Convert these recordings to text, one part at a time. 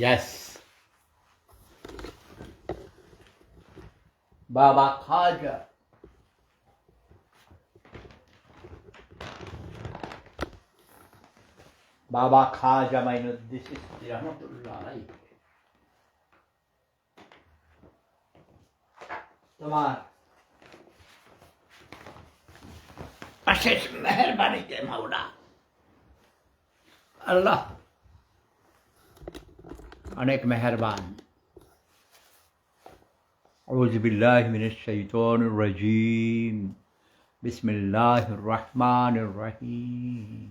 Yes बाबा खाजा बाबा खाजा मैनुद्दीन रहमतुल्लाह तुम्हार अशेष मेहरबानी के मौला अल्लाह অনেক মেহরবান أعوذ بالله من الشيطان الرجيم بسم الله الرحمن الرحيم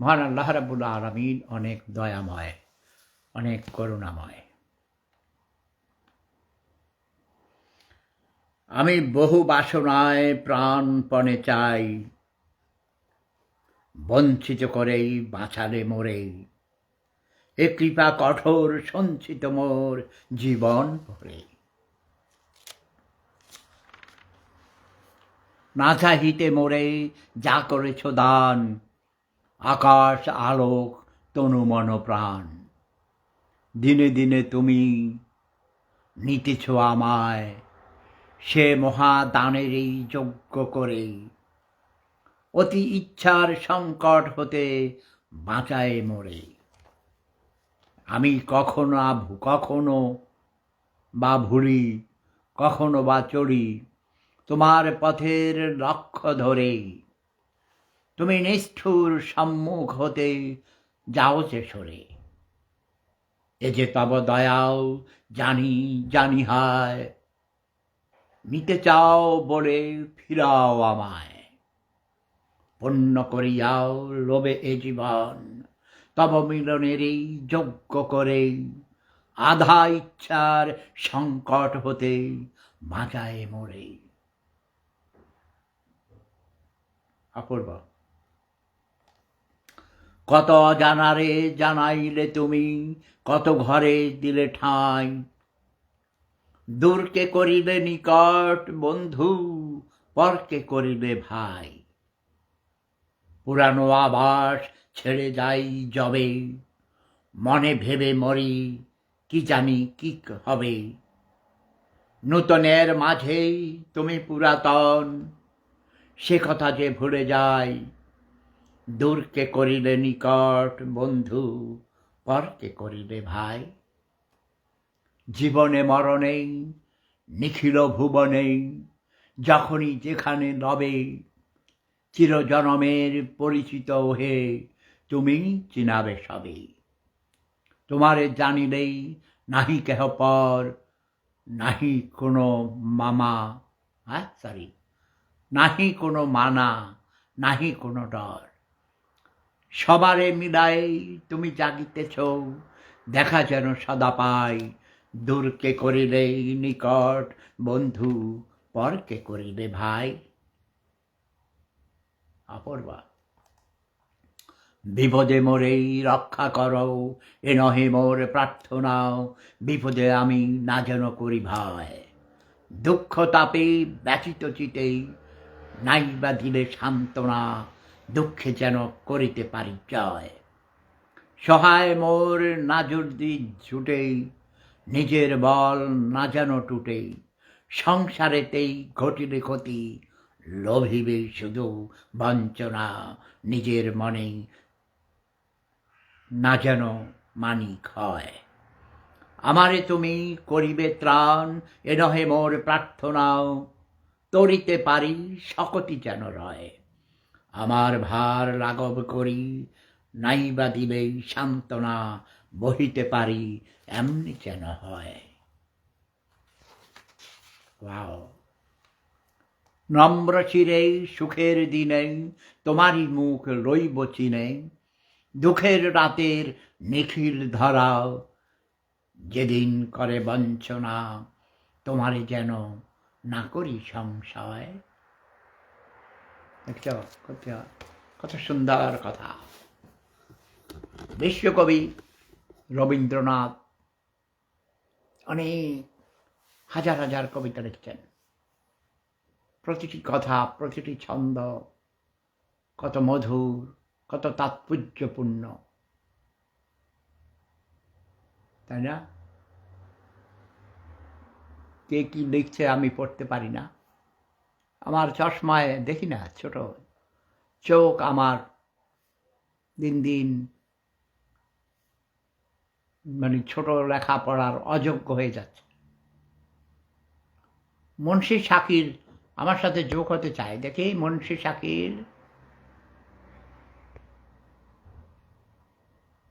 মহান আল্লাহ রাবুল আলমিন অনেক দয়াময় অনেক করুণাময় আমি বহু বাসনায় প্রাণপণে চাই বঞ্চিত করেই বাঁচালে মোরে এ কৃপা কঠোর, সঞ্চিত মোর জীবন ভরে। না চাহিতে মোরে যা করেছ দান, আকাশ, আলোক, তনু মন, প্রাণ। দিনে দিনে তুমি নিতেছ আমায় সে মহাদানের এই যজ্ঞ করে। অতি ইচ্ছার সংকট হতে বাঁচায় মোরে। আমি কখনো কখনো বা ভুলি, কখনো বা চড়ি, তোমার পথের লক্ষ্য ধরে তুমি নিষ্ঠুর সম্মুখ হতে যাও যে সরে। এ যে তব দয়াও জানি জানি হায়, নিতে চাও বলে ফিরাও আমায়। পূর্ণ করিয়াও লোবে এ জীবন। তব মিলনেরই যজ্ঞ করে আধা ইচ্ছার সংকট হতে বাঁচায় মোরে। অপূর্ব। কত জানারে জানাইলে তুমি, কত ঘরে দিলে ঠাঁই। দূরকে করিলে নিকট বন্ধু, পরকে করিলে ভাই। পুরানো আবাস ছেড়ে যাই যবে। মনে ভেবে মরি, কি জানি কি হবে। নূতনের মাঝেই তুমি পুরাতন, সে কথা যে ভুলে যায় দূরকে করিলে নিকট বন্ধু, পরকে করিলে ভাই। জীবনে মরণে নিখিল ভুবনে যখনই যেখানে লবে, চিরজনমের পরিচিত হে তুমি চিনাবে সবে তোমারে জানিলেই নাহি কেহ পর, নাহি কোনো মামা হ্যাঁ সরি নাহি কোনো মানা, নাহি কোনো ডর। সবারে মিলাই তুমি জাগিতেছ, দেখা যেন সদা পাই। দূরকে করিলে নিকট বন্ধু, পরকে করিলে ভাই। অপূর্বা। বিপদে মোরেই রক্ষা করো, এ নহে মোর প্রার্থনাও বিপদে আমি না যেন করি ভয়। দুঃখ তাপে ব্যথিত চিতেই নাই বা দিলে সান্ত্বনা, দুঃখে যেন করিতে পারি জয়। সহায় মোর না জুড়দি ছুটেই নিজের বল না যেন টুটেই সংসারেতেই ঘটিলে ক্ষতি, লোভিবে শুধু বঞ্চনা, নিজের মনে না যেন মানি ক্ষয় আমারে তুমি করিবে ত্রাণ, এ নহে মোর প্রার্থনাও। তরিতে পারি সকতি যেন রয়। আমার ভার লাঘব করি, নাইবা দিবে সান্ত্বনা, বহিতে পারি, এমনি যেন হয়। ওয়াও। নম্র চিরে সুখের দিনে তোমারই মুখ লইব চিনে। দুঃখের রাতের নিখিল ধরাও যেদিন করে বঞ্চনা, তোমারে যেন না করি সংশয়। দেখছ কত সুন্দর কথা। বিশ্বকবি রবীন্দ্রনাথ অনেক হাজার হাজার কবিতা লিখছেন। প্রতিটি কথা, প্রতিটি ছন্দ কত মধুর। কত তাৎপর্যপূর্ণ। তাই না? কে কি লিখছে আমি পড়তে পারি না। আমার চশমায় দেখি না ছোট। চোখ আমার দিন দিন মানে ছোট লেখা পড়ার অযোগ্য হয়ে যাচ্ছে। মুন্সি শাকির আমার সাথে যোগ হতে চায়। দেখি মুন্সি শাকির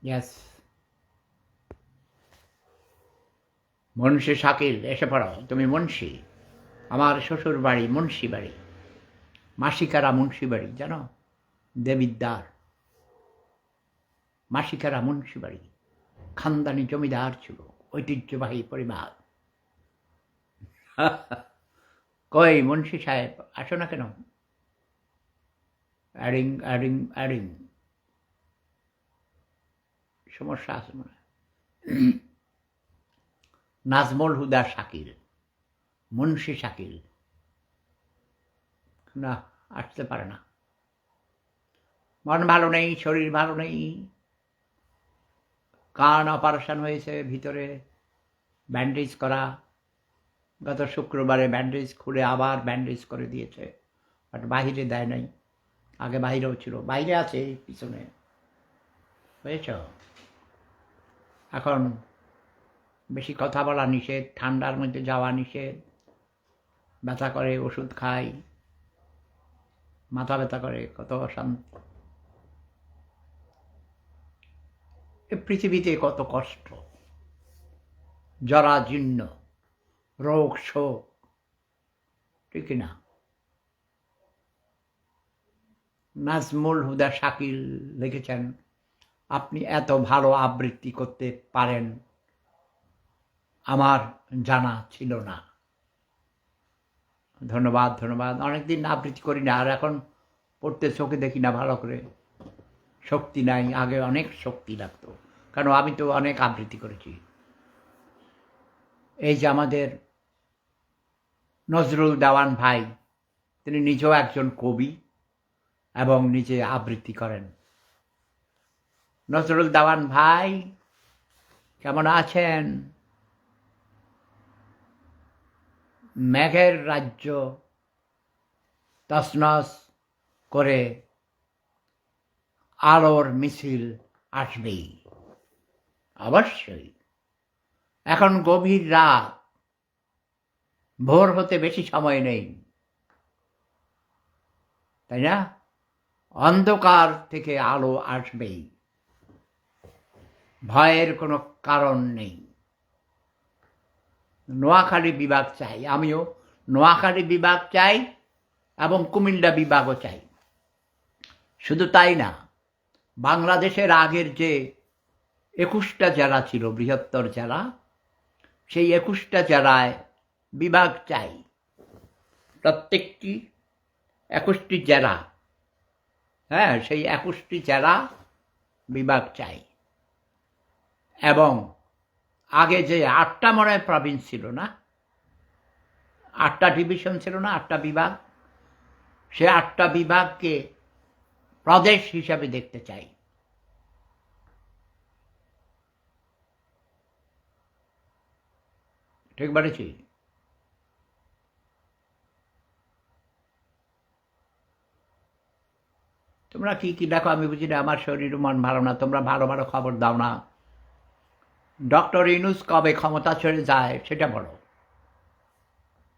ইয়াস মুন্সি শাকির এসে পড়ো তুমি মুন্সি। আমার শ্বশুর বাড়ি মুন্সি বাড়ি। মাসিকারা মুন্সি বাড়ি, জানো? দেবিদ্দার মাসিকারা মুন্সি বাড়ি। খানদানি জমিদার ছিল, ঐতিহ্যবাহী পরিবার। কই মুন্সি সাহেব, আসো না কেন? অ্যাডিং অ্যাডিং অ্যাডিং সমস্যা আছে মনে। নাজমুল হুদা শাকির মুন্সি শাকিল। না, আসতে পারে না। মন ভালো নেই, শরীর ভালো নেই। কান অপারেশন হয়েছে ভিতরে, ব্যান্ডেজ করা। গত শুক্রবারে ব্যান্ডেজ খুলে আবার ব্যান্ডেজ করে দিয়েছে, বাট বাহিরে দেয় নাই। আগে বাইরেও ছিল। বাইরে আছে, পিছনে। বুঝেছ এখন বেশি কথা বলা নিষেধ, ঠান্ডার মধ্যে যাওয়া নিষেধ, ব্যথা করে, ওষুধ খাই, মাথা ব্যথা করে, কত অশান্ত। পৃথিবীতে কত কষ্ট, জরাজীর্ণ, রোগ শোক, ঠিক না? নাজমুল হুদা শাকিল লিখেছেন আপনি এত ভালো আবৃত্তি করতে পারেন, আমার জানা ছিল না। ধন্যবাদ ধন্যবাদ। অনেকদিন আবৃত্তি করি না, আর এখন পড়তে চোখে দেখি না, ভালো করে। শক্তি নাই, আগে অনেক শক্তি লাগতো, কারণ আমি তো অনেক আবৃত্তি করেছি। এই যে আমাদের নজরুল দেওয়ান ভাই, তিনি নিজেও একজন কবি এবং নিজে আবৃত্তি করেন। নজরুল দেওয়ান ভাই, কেমন আছেন? মেঘের রাজ্য তসনস করে আলোর মিছিল আসবেই। অবশ্যই। এখন গভীর রাত। ভোর হতে বেশি সময় নেই। তাই না? অন্ধকার থেকে আলো আসবেই। ভয়ের কোনো কারণ নেই। নোয়াখালী বিভাগ চাই, আমিও নোয়াখালী বিভাগ চাই এবং কুমিল্লা বিভাগও চাই। শুধু তাই না, বাংলাদেশের আগের যে একুশটা জেলা ছিল, বৃহত্তর জেলা, সেই একুশটা জেলায় বিভাগ চাই। প্রত্যেকটি একুশটি জেলা হ্যাঁ সেই একুশটি জেলা বিভাগ চাই। এবং আগে যে আটটা মনে হয় ছিল না, আটটা ডিভিশন ছিল না, আটটা বিভাগ, সে আটটা বিভাগকে প্রদেশ হিসাবে দেখতে চাই। ঠিক বলেছি? তোমরা কি কি দেখো? আমি বুঝি না, আমার শরীর, মন ভালো না, তোমরা ভালো ভালো খবর দাও না। ডক্টর ইনুস কবে ক্ষমতা ছেড়ে যায় সেটা বলো।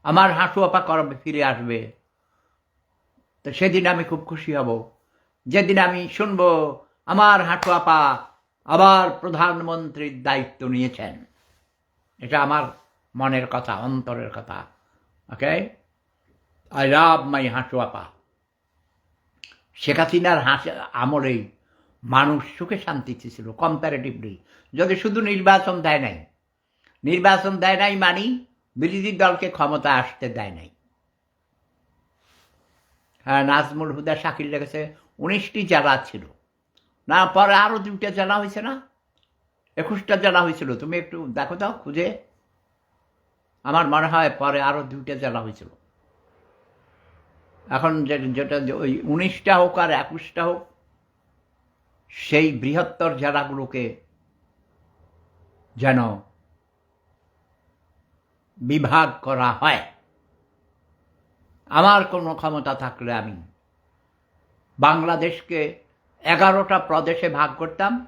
আমার হাঁটু আপা কবে ফিরে আসবে। তো সেদিন আমি খুব খুশি হব। যেদিন আমি শুনব আমার হাঁটু আপা আবার প্রধানমন্ত্রীর দায়িত্ব নিয়েছেন। এটা আমার মনের কথা, অন্তরের কথা। ওকে আই লাভ মাই হাঁটু আপা শেখ হাসিনার হাসি আমলেই মানুষ সুখে শান্তিতে ছিল কম্পারেটিভলি যদি শুধু নির্বাচন দেয় নাই। নির্বাচন দেয় নাই মানি বিরোধী দলকে ক্ষমতা আসতে দেয় নাই। হ্যাঁ নাজমুল হুদা শাকির লেগেছে উনিশটি জেলা ছিল। না, পরে আরও দুইটা জেলা হয়েছে না? একুশটা জেলা হয়েছিল। তুমি একটু দেখো দাও খুঁজে। আমার মনে হয় পরে আরও দুইটা জেলা হয়েছিল। এখন যেটা ওই উনিশটা হোক আর একুশটা হোক সেই বৃহত্তর জেলাগুলোকে যেন বিভাগ করা হয়। আমার কোনো ক্ষমতা থাকলে আমি বাংলাদেশকে এগারোটা প্রদেশে ভাগ করতাম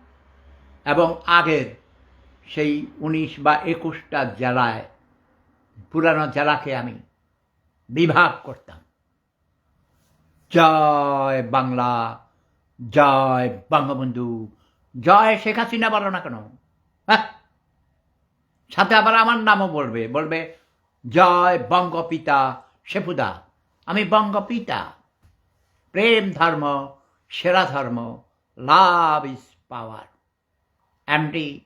এবং আগের সেই উনিশ বা একুশটা জেলায়, পুরানো জেলাকে আমি বিভাগ করতাম। জয় বাংলা। জয় বঙ্গবন্ধু, জয় শেখ হাসিনা বলো না কেন? হ্যাঁ? সাথে আবার আমার নামও বলবে বলবে, জয় বঙ্গপিতা শেফুদা আমি বঙ্গপিতা। প্রেম ধর্ম, সেরা ধর্ম, love is power. MD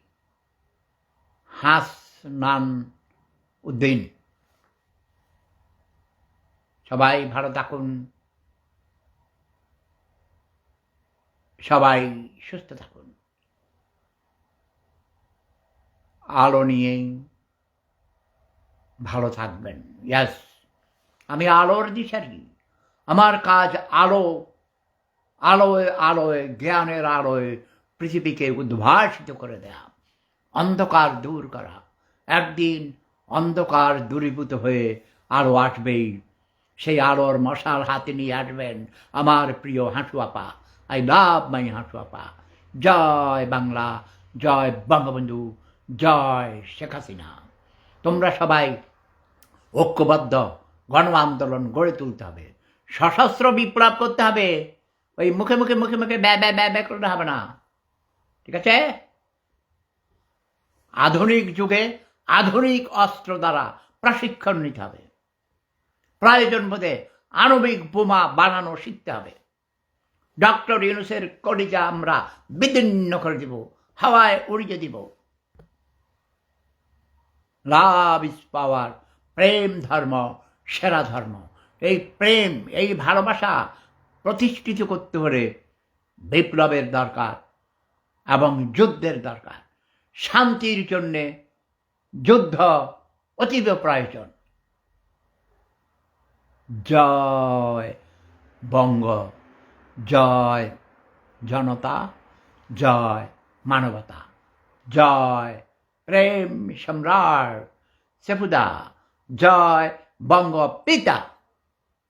Hasnan Uddin. সবাই ভালো থাকুন। সবাই সুস্থ থাকুন। আলো নিয়েই ভালো থাকবেন। ইয়াস আমি আলোর দিশারি। আমার কাজ আলো, আলোয় আলোয়, জ্ঞানের আলোয় পৃথিবীকে উদ্ভাসিত করে দেয়া। অন্ধকার দূর করা। একদিন অন্ধকার দূরীভূত হয়ে আলো আসবেই। সেই আলোর মশাল হাতে নিয়ে আসবেন আমার প্রিয় হাঁসুয়াপা আই লাভ মাই হাঁসুয়াপা জয় বাংলা, জয় বঙ্গবন্ধু, জয় শেখ হাসিনা। তোমরা সবাই ঐক্যবদ্ধ গণ আন্দোলন গড়ে তুলতে হবে, সশস্ত্র বিপ্লব করতে হবে। ওই মুখে মুখে মুখে মুখে ব্যয় ব্যয় ব্যয় ব্যয় করতে হবে না। ঠিক আছে? আধুনিক যুগে আধুনিক অস্ত্র দ্বারা প্রশিক্ষণ নিতে হবে। প্রয়োজন বোধে আণবিক বোমা বানানো শিখতে হবে। ডক্টর ইউনুসের কলিজা আমরা বিদীর্ণ করে দিব, হাওয়ায় উড়িয়ে দিব। লাভ ইজ পাওয়ার, প্রেম ধর্ম সেরা ধর্ম। এই প্রেম, এই ভালোবাসা প্রতিষ্ঠিত করতে হলে বিপ্লবের দরকার এবং যুদ্ধের দরকার। শান্তির জন্যে যুদ্ধ অতীব প্রয়োজন। জয় বঙ্গ। জয় জনতা জয় মানবতা জয় প্রেম সম্রাট সেফুদা জয় বঙ্গ পিতা